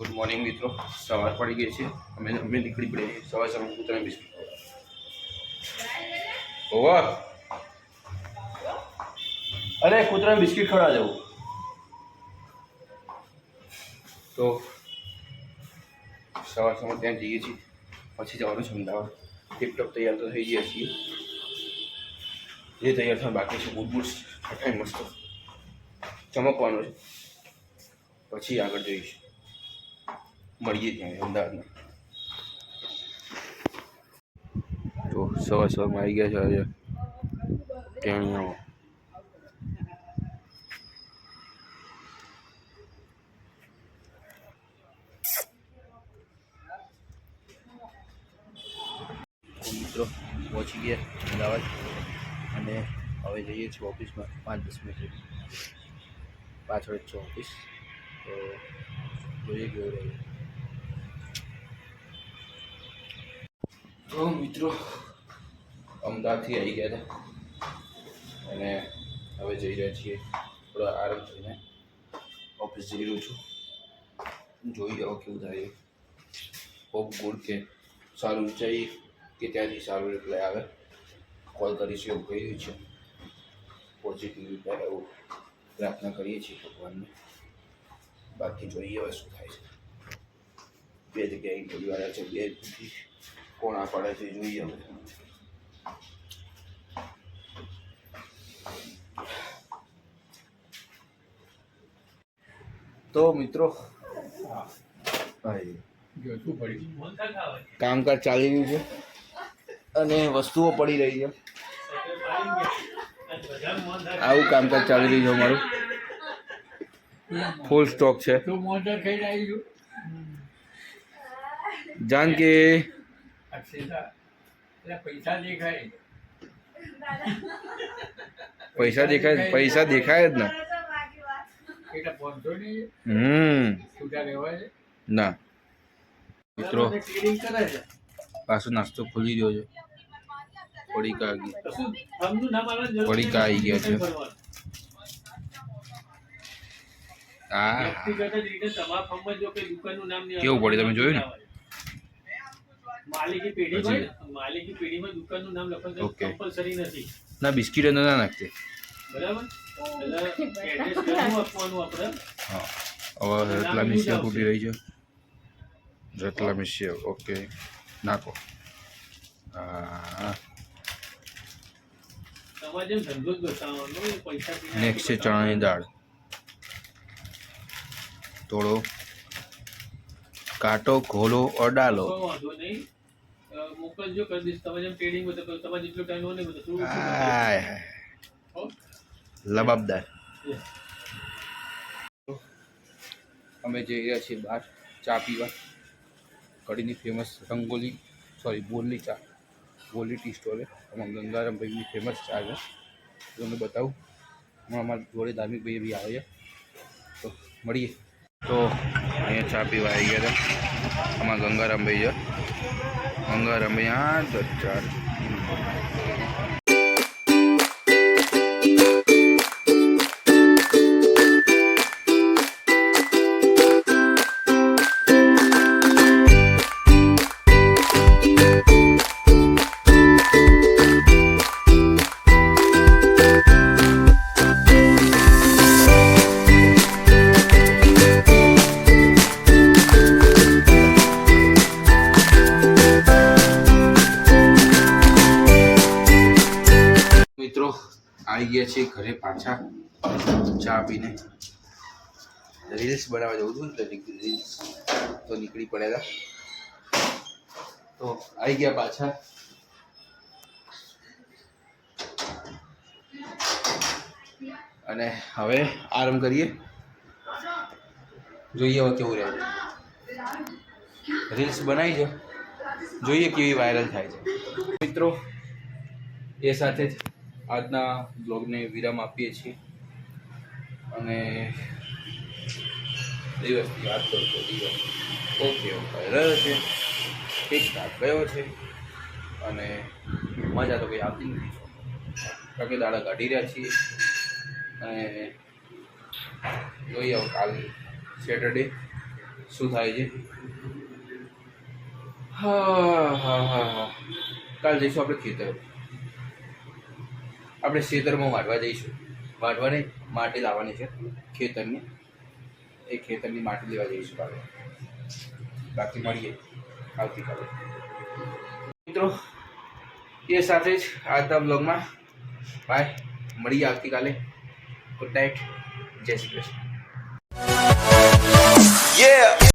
Good morning મિત્રો. સવાર પડી ગઈ છે. અમે અમે નીકળી પડી સવાર સવાર કૂતરાને બિસ્કિટ ઓવા અરે, કૂતરાને બિસ્કિટ ખવડા જવું. તો સવાર સવાર ત્યાં જઈએ છીએ. પછી જવાનું છે અમદાવાદ. ટીપટોપ તૈયાર તો થઈ ગયા છીએ. જે તૈયાર થવા બાકી છે, બૂટ બૂટ મસ્ત. ચમકવાનું છે. પછી આગળ જઈશું. મળીએ ત્યાં અમદાવાદમાં. તો સવાર સવારમાં આવી ગયા છે આજે ટેણીઓ પહોંચી ગયા અમદાવાદ અને હવે જઈએ છીએ ઓફિસમાં પાંચ દસ મિનિટ. પાછળ જ ઓફિસ. તો જોઈએ કેવું રહે તો મિત્રો, અમદાવાદથી આવી ગયા હતા. અને હવે જઈ રહ્યા છીએ થોડા આરામ થઈને ઓફિસ જઈ રહ્યો છું. જોઈ જાઓ કેવું થાય હોપ ગુડ કે સારું જઈ કે ત્યાંથી સારું રિપ્લાય આવે. કોલ કરીશું એવું કહી રહ્યું છે. પોઝિટિવ રિપ્લાય એવું પ્રાર્થના કરીએ છીએ ભગવાનને. બાકી જોઈએ હવે શું થાય છે. બે જગ્યાએ ઇન્ટરવ્યૂ આવ્યા છે, બે કોણ પડેથી જોઈએ તો મિત્રો કામકાજ ચાલી રહ્યું છે અને વસ્તુઓ પડી રહી છે. આવું કામકાજ ચાલી રહ્યું છે અમારું. ફૂલ સ્ટોક છે. જાન કે અક્ષિતા એટલે પૈસા દેખાય. પૈસા દેખાય પૈસા દેખાય જ ના. એટલે પહોંચો નહીં. હમ. છૂટા રહેવાય. ના. મિત્રો પાછો નાસ્તો ખુલી રહ્યો છે પડીકા આવી પડીકા આવી ગયા છે. કેવું પડે તમે જોયું ને? માલિકી પેઢી માલિકી પેઢીમાં દુકાનનું નામ લખવાનું કમ્પલસરી નથી. ના બિસ્કીટ અંદર ના નાખતે બરાબર? એટલે એડ્રેસ ઘરનું આપવાનું આપણે. હા. હવે રતલા મિશિયા તૂટી રહી છે. રતલા મિશિયા ઓકે. નાખો. હા. નેક્સ્ટ છે ચણાની દાળ. થોડો કાટો ઘોલો અડાલો. વાંધો નહીં. અ, મોકલજો કરી દઈશ. તમે જેમ ટ્રેડિંગ બધું તમારે જેટલો ટાઈમ હોય ને બધું? લબાબદાર. અમે જઈ રહ્યા છીએ બહાર ચા પીવા. કડીની ફેમસ રંગોલી સોરી બોલની ચા. બોલની ટી સ્ટોલે અમારા ગંગારામભાઈની ફેમસ ચા છે. તમને બતાવું. હમણાં અમારા જોડે ધાર્મિક ભાઈ બી આવે છે તો મળીએ. તો અહીંયા ચા પીવા આવી ગયા હતા અમારા ગંગારામભાઈ છે. ગંગારામભાઈ હા દસ ચાર મિત્રો, આવી ગયા છે ઘરે પાછા ચા પીને. રીલ્સ બનાવવા જવું હતું એટલે રીલ્સ તો નીકળી પડેલા તો આવી ગયા પાછા. અને હવે આરામ કરીએ. જોઈએ હવે કેવું રહે. રીલ્સ બનાવી છે. જોઈએ કેવી વાયરલ થાય છે. મિત્રો, એ સાથે જ આજના બ્લોગને વિરામ આપીએ છીએ. અને દિવસની વાત કરતો દિવસ ઓકે ઓકે. રહ્યો છે. ઠીકઠાક ગયો છે. અને મજા તો કંઈ આવતી નથી. કારણ કે દાડા કાઢી રહ્યા છીએ. અને જોઈએ હવે કાલ સેટરડે શું થાય છે. હા હા હા હા. કાલ જઈશું આપણે ખેતર આપણે ખેતરમાં વાટવા જઈશું. વાટવાની માટી લાવવાની છે, ખેતરની. એ ખેતરની માટી લેવા જઈશું કાલે બાકી મળીએ આવતીકાલે. મિત્રો, એ સાથે જ આજના બ્લોગમાં બાય મળીએ આવતીકાલે. ગુડ નાઇટ જય શ્રી કૃષ્ણ.